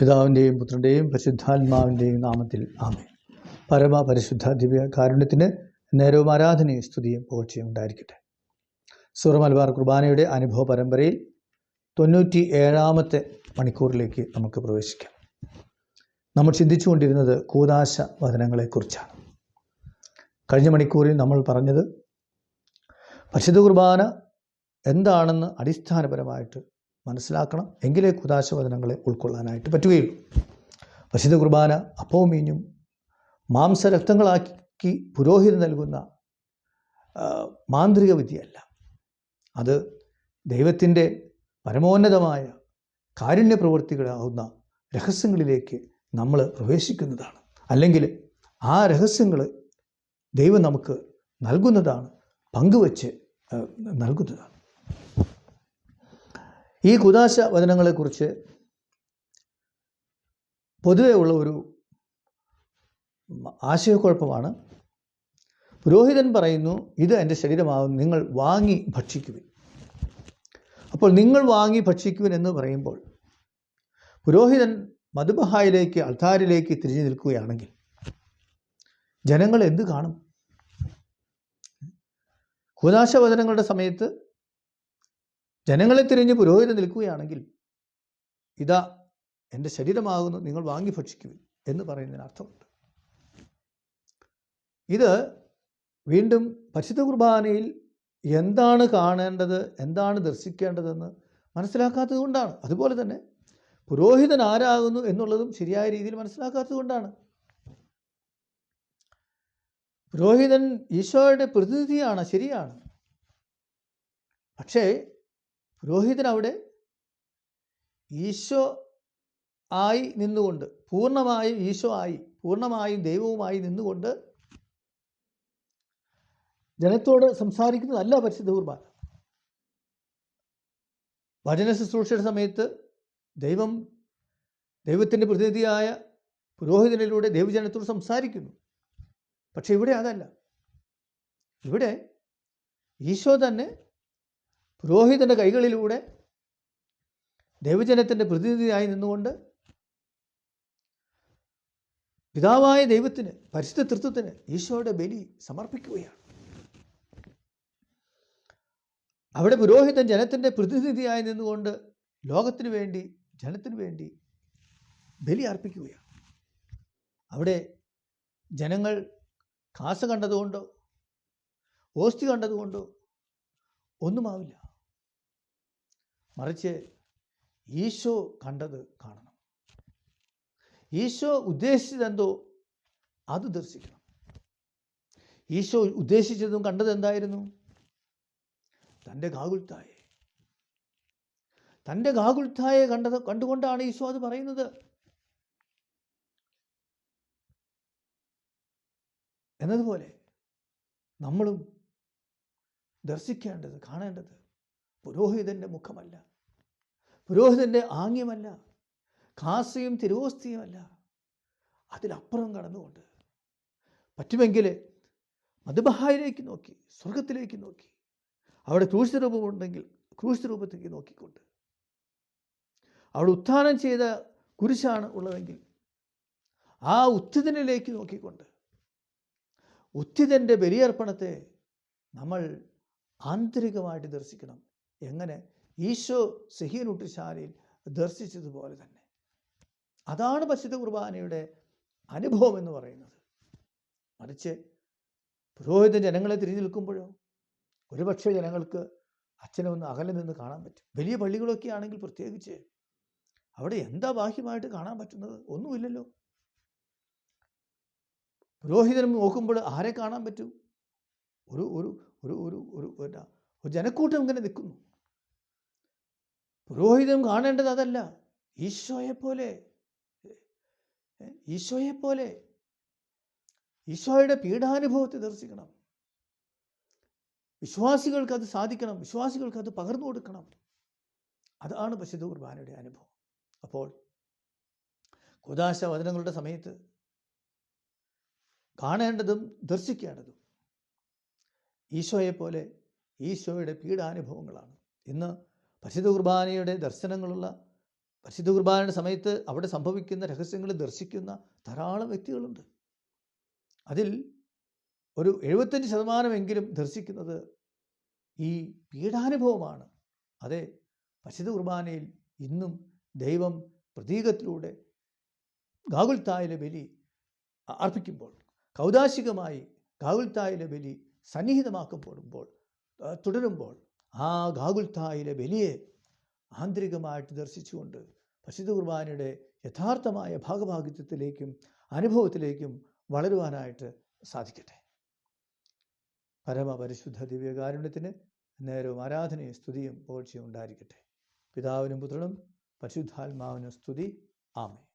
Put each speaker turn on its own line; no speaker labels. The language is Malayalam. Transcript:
പിതാവിന്റെയും പുത്രന്റെയും പരിശുദ്ധാത്മാവിന്റെയും നാമത്തിൽ ആമേ പരമ പരിശുദ്ധ ദിവ്യ കാരുണ്യത്തിന് നേരവും ആരാധനയും സ്തുതിയും പോഴ്ചയും ഉണ്ടായിരിക്കട്ടെ. സൂറ മലബാർ കുർബാനയുടെ അനുഭവ പരമ്പരയിൽ തൊണ്ണൂറ്റി ഏഴാമത്തെ മണിക്കൂറിലേക്ക് നമുക്ക് പ്രവേശിക്കാം. നമ്മൾ ചിന്തിച്ചുകൊണ്ടിരുന്നത് കൂതാശ വചനങ്ങളെക്കുറിച്ചാണ്. കഴിഞ്ഞ മണിക്കൂറിൽ നമ്മൾ പറഞ്ഞത് പരിശുദ്ധ കുർബാന എന്താണെന്ന് അടിസ്ഥാനപരമായിട്ട് മനസ്സിലാക്കണം. എങ്കിലേ കുതാശവചനങ്ങളെ ഉൾക്കൊള്ളാനായിട്ട് പറ്റുകയുള്ളൂ. പശുദ്ധ കുർബാന അപ്പവും മീഞ്ഞും മാംസരക്തങ്ങളാക്കി പുരോഹിതൻ നൽകുന്ന മാന്ത്രിക വിദ്യയല്ല. അത് ദൈവത്തിന്റെ പരമോന്നതമായ കാരുണ്യ പ്രവൃത്തികളാവുന്ന രഹസ്യങ്ങളിലേക്ക് നമ്മൾ പ്രവേശിക്കുന്നതാണ്. അല്ലെങ്കിൽ ആ രഹസ്യങ്ങൾ ദൈവം നമുക്ക് നൽകുന്നതാണ് പങ്കുവച്ച് നൽകുന്നതാണ്. ഈ കുദാശ വചനങ്ങളെക്കുറിച്ച് പൊതുവേ ഉള്ള ഒരു ആശയക്കുഴപ്പമാണ്. പുരോഹിതൻ പറയുന്നു ഇത് എന്റെ ശരീരമാകും നിങ്ങൾ വാങ്ങി ഭക്ഷിക്കുവിൻ. അപ്പോൾ നിങ്ങൾ വാങ്ങി ഭക്ഷിക്കുവിൻ എന്ന് പറയുമ്പോൾ പുരോഹിതൻ മധുബഹായിലേക്ക് അൾത്താരിലേക്ക് തിരിഞ്ഞു നിൽക്കുകയാണെങ്കിൽ ജനങ്ങൾ എന്ത് കാണും? കുദാശ വചനങ്ങളുടെ സമയത്ത് ജനങ്ങളെ തിരിഞ്ഞ് പുരോഹിതൻ നിൽക്കുകയാണെങ്കിൽ ഇതാ എന്റെ ശരീരമാകുന്നു നിങ്ങൾ വാങ്ങി ഭക്ഷിക്കുവിൻ എന്ന് പറയുന്നതിന് അർത്ഥമുണ്ട്. ഇത് വീണ്ടും പരിശുദ്ധ കുർബാനയിൽ എന്താണ് കാണേണ്ടത് എന്താണ് ദർശിക്കേണ്ടതെന്ന് മനസ്സിലാക്കാത്തത് കൊണ്ടാണ്. അതുപോലെ തന്നെ പുരോഹിതൻ ആരാകുന്നു എന്നുള്ളതും ശരിയായ രീതിയിൽ മനസ്സിലാക്കാത്തത് കൊണ്ടാണ്. പുരോഹിതൻ ഈശോയുടെ പ്രതിനിധിയാണ് ശരിയാണ്. പക്ഷേ പുരോഹിതൻ അവിടെ ഈശോ ആയി നിന്നുകൊണ്ട് പൂർണമായും ഈശോ ആയി പൂർണമായും ദൈവവുമായി നിന്നുകൊണ്ട് ജനത്തോട് സംസാരിക്കുന്നതല്ല പരിശുദ്ധ കുർബാന. വചന ശുശ്രൂഷയുടെ സമയത്ത് ദൈവം ദൈവത്തിന്റെ പ്രതിനിധിയായ പുരോഹിതനിലൂടെ ദൈവജനത്തോട് സംസാരിക്കുന്നു. പക്ഷെ ഇവിടെ അതല്ല. ഇവിടെ ഈശോ തന്നെ പുരോഹിതന്റെ കൈകളിലൂടെ ദൈവജനത്തിന്റെ പ്രതിനിധിയായി നിന്നുകൊണ്ട് പിതാവായ ദൈവത്തിന് പരിശുദ്ധ തൃത്വത്തിന് ഈശോയുടെ ബലി സമർപ്പിക്കുകയാണ്. അവിടെ പുരോഹിതൻ ജനത്തിന്റെ പ്രതിനിധിയായി നിന്നുകൊണ്ട് ലോകത്തിന് വേണ്ടി ജനത്തിനു വേണ്ടി ബലി അർപ്പിക്കുകയാണ്. അവിടെ ജനങ്ങൾ കാസ കണ്ടതുകൊണ്ടോ ഓസ്തി കണ്ടതുകൊണ്ടോ ഒന്നുമാവില്ല മറിച്ച് ഈശോ കണ്ടത് കാണണം. ഈശോ ഉദ്ദേശിച്ചതെന്തോ അത് ദർശിക്കണം. ഈശോ ഉദ്ദേശിച്ചതും കണ്ടത് എന്തായിരുന്നു? തന്റെ ഗാകുൽത്തായെ തന്റെ ഗാകുൽത്തായെ കണ്ടത് കണ്ടുകൊണ്ടാണ് ഈശോ അത് പറയുന്നത്. എന്നതുപോലെ നമ്മളും ദർശിക്കേണ്ടത് കാണേണ്ടത് പുരോഹിതന്റെ മുഖമല്ല. പുരോഹിതന്റെ ആംഗ്യമല്ല. കാസയും തിരുവോസ്തിയുമല്ല. അതിലപ്പുറം കടന്നുകൊണ്ട് പറ്റുമെങ്കിൽ മധുബഹായിലേക്ക് നോക്കി സ്വർഗത്തിലേക്ക് നോക്കി അവിടെ ക്രൂശ് രൂപമുണ്ടെങ്കിൽ ക്രൂശ രൂപത്തേക്ക് നോക്കിക്കൊണ്ട്. അവിടെ ഉത്ഥാനം ചെയ്ത കുരിശാണ് ഉള്ളതെങ്കിൽ ആ ഉത്തിതനിലേക്ക് നോക്കിക്കൊണ്ട്. ഉത്തിതന്റെ ബലിയർപ്പണത്തെ നമ്മൾ ആന്തരികമായിട്ട് ദർശിക്കണം. എങ്ങനെ ഈശോ സിഹിനുട്ടിശാലയിൽ ദർശിച്ചതുപോലെ തന്നെ അതാണ് പശുദ്ധ കുർബാനയുടെ അനുഭവം എന്ന് പറയുന്നത് മറിച്ച് പുരോഹിത ജനങ്ങളെ തിരിഞ്ഞു നിൽക്കുമ്പോഴോ ഒരുപക്ഷെ ജനങ്ങൾക്ക് അച്ഛനെ ഒന്ന് അകലെ നിന്ന് കാണാൻ പറ്റും വലിയ പള്ളികളൊക്കെ ആണെങ്കിൽ പ്രത്യേകിച്ച് അവിടെ എന്താ ബാഹ്യമായിട്ട് കാണാൻ പറ്റുന്നത് ഒന്നുമില്ലല്ലോ പുരോഹിതനും നോക്കുമ്പോൾ ആരെ കാണാൻ പറ്റും ഒരു ഒരു ഒരു ഒരു ഒരു ജനക്കൂട്ടം ഇങ്ങനെ നിൽക്കുന്നു പുരോഹിതൻ കാണേണ്ടത് അതല്ല. ഈശോയെപ്പോലെ ഈശോയെപ്പോലെ ഈശോയെ പോലെ ഈശോയുടെ പീഡാനുഭവത്തെ ദർശിക്കണം. വിശ്വാസികൾക്ക് അത് സാധിക്കണം. വിശ്വാസികൾക്ക് അത് പകർന്നു കൊടുക്കണം. അതാണ് പശുദ്ധ കുർബാനയുടെ അനുഭവം. അപ്പോൾ കുദാശ വചനങ്ങളുടെ സമയത്ത് കാണേണ്ടതും ദർശിക്കേണ്ടതും ഈശോയെപ്പോലെ പോലെ ഈശോയുടെ പീഡാനുഭവങ്ങളാണ്. ഇന്ന് പരിശുദ്ധ കുർബാനയുടെ ദർശനങ്ങളുള്ള പരിശുദ്ധ കുർബാനയുടെ സമയത്ത് അവിടെ സംഭവിക്കുന്ന രഹസ്യങ്ങൾ ദർശിക്കുന്ന ധാരാളം വ്യക്തികളുണ്ട്. അതിൽ ഒരു എഴുപത്തഞ്ച് ശതമാനമെങ്കിലും ദർശിക്കുന്നത് ഈ പീഡാനുഭവമാണ്. അതെ പരിശുദ്ധ കുർബാനയിൽ ഇന്നും ദൈവം പ്രതീകത്തിലൂടെ ഗാകുൽത്തായിലെ ബലി അർപ്പിക്കുമ്പോൾ കൗതാശികമായി ഗാകുൽത്തായിലെ ബലി സന്നിഹിതമാക്കപ്പെടുമ്പോൾ തുടരുമ്പോൾ ആ ഗാകുൽത്തായിലെ ബലിയെ ആന്തരികമായിട്ട് ദർശിച്ചുകൊണ്ട് പ്രസിദ്ധ കുർബാനയുടെ യഥാർത്ഥമായ ഭാഗഭാഗിത്വത്തിലേക്കും അനുഭവത്തിലേക്കും വളരുവാനായിട്ട് സാധിക്കട്ടെ. പരമപരിശുദ്ധ ദിവ്യകാരുണ്യത്തിന് നേരവും ആരാധനയും സ്തുതിയും പോഴ്ചയും ഉണ്ടായിരിക്കട്ടെ. പിതാവിനും പുത്രനും പരിശുദ്ധാത്മാവിനും സ്തുതി. ആമേ